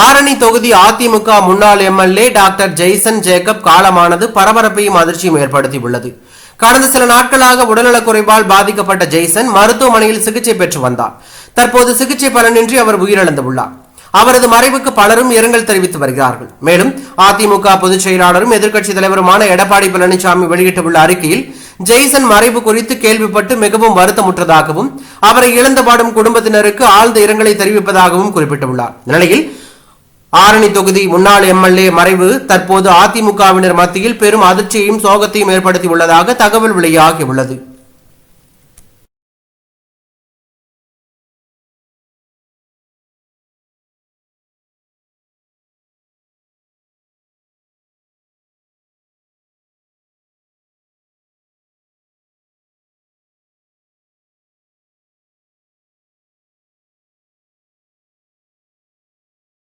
ஆரணி தொகுதி அதிமுக முன்னாள் MLA doctor Jaison Jacob காலமானது பரபரப்பையும் அதிர்ச்சியும் ஏற்படுத்தியுள்ளது. கடந்த சில நாட்களாக உடல்நலக் குறைவால் பாதிக்கப்பட்ட ஜெய்சன் மருத்துவமனையில் சிகிச்சை பெற்று வந்தார். தற்போது சிகிச்சை பலனின்றி அவர் உயிரிழந்துள்ளார். அவரது மறைவுக்கு பலரும் இரங்கல் தெரிவித்து வருகிறார்கள். மேலும் அதிமுக பொதுச் செயலாளரும் எதிர்க்கட்சித் தலைவருமான எடப்பாடி பழனிசாமி வெளியிட்டுள்ள அறிக்கையில் ஜெய்சன் மறைவு குறித்து கேள்விப்பட்டு மிகவும் வருத்தமுற்றதாகவும் அவரை இழந்து பாடும் குடும்பத்தினருக்கு ஆழ்ந்த இரங்கலை தெரிவிப்பதாகவும் குறிப்பிட்டுள்ளார். நிலையில் ஆரணி தொகுதி முன்னாள் எம்எல்ஏ மறைவு. தற்போது அதிமுகவினர் மத்தியில் பெரும் அதிர்ச்சியையும் சோகத்தையும் ஏற்படுத்தியுள்ளதாக தகவல் வெளியாகியுள்ளது.